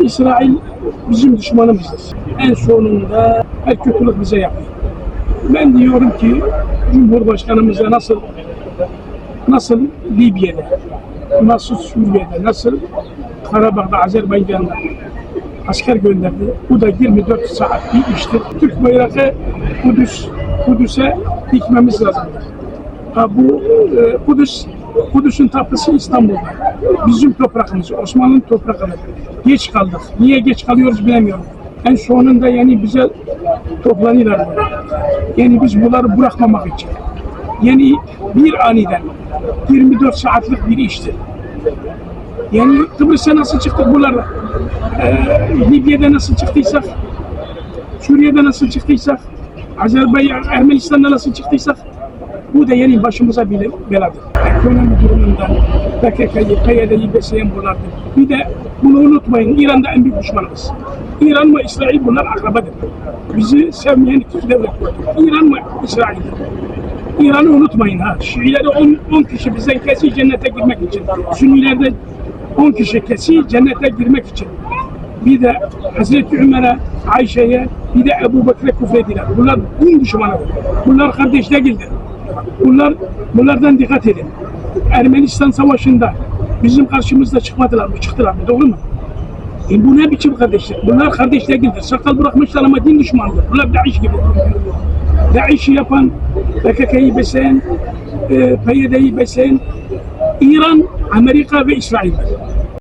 İsrail bizim düşmanımızdır. En sonunda her kötülük bize yapıyor. Ben diyorum ki Cumhurbaşkanımıza nasıl nasıl Libya'da, nasıl Suriye'de, nasıl Karabağ'da, Azerbaycan'da asker gönderdi. Bu da 24 saat bir iştir. Türk bayrağı Kudüs, Kudüs'e dikmemiz lazımdır. Ha, bu e, Kudüs, Kudüs'ün tapısı İstanbul'da. Bizim toprağımız, Osmanlı'nın toprağımız. Geç kaldık. Niye geç kalıyoruz bilemiyorum. En sonunda yani bize toplanıyorlar. Yani biz bunları bırakmamak için. Yani bir aniden 24 saatlik bir iştir. Yani Kıbrıs'a nasıl çıktık bunlarla? Ee, Libya'da nasıl çıktıysak, Suriye'de nasıl çıktıysak, Azerbaycan, Ermenistan'da nasıl çıktıysak, bu da yani başımıza bile beladır. Ekonomi durumundan PKK'yı, PYD'yi besleyen bunlardır. Bir de bunu unutmayın, İran'da en büyük düşmanımız. İran ve İsrail bunlar akrabadır. Bizi sevmeyen iki devlet. İran ve İsrail. İran'ı unutmayın ha. Şiileri 10, 10 kişi bizden kesi cennete girmek için. Sünnilerde 10 kişi kesi cennete girmek için. Bir de Hazreti Ömer'e, Ayşe'ye, bir de Ebu Bekir'e küfrediler. Bunlar din düşmanıdır. Bunlar kardeş değildir. Bunlar, bunlardan dikkat edin. Ermenistan Savaşı'nda bizim karşımızda çıkmadılar mı? Çıktılar mı? Doğru mu? E bu ne biçim kardeşler? Bunlar kardeş değildir. Sakal bırakmışlar ama din düşmanıdır. Bunlar Daesh gibi. Daesh'i yapan, PKK'yı besleyen, e, PYD'yi besleyen İran, Amerika ve İsrail'dir.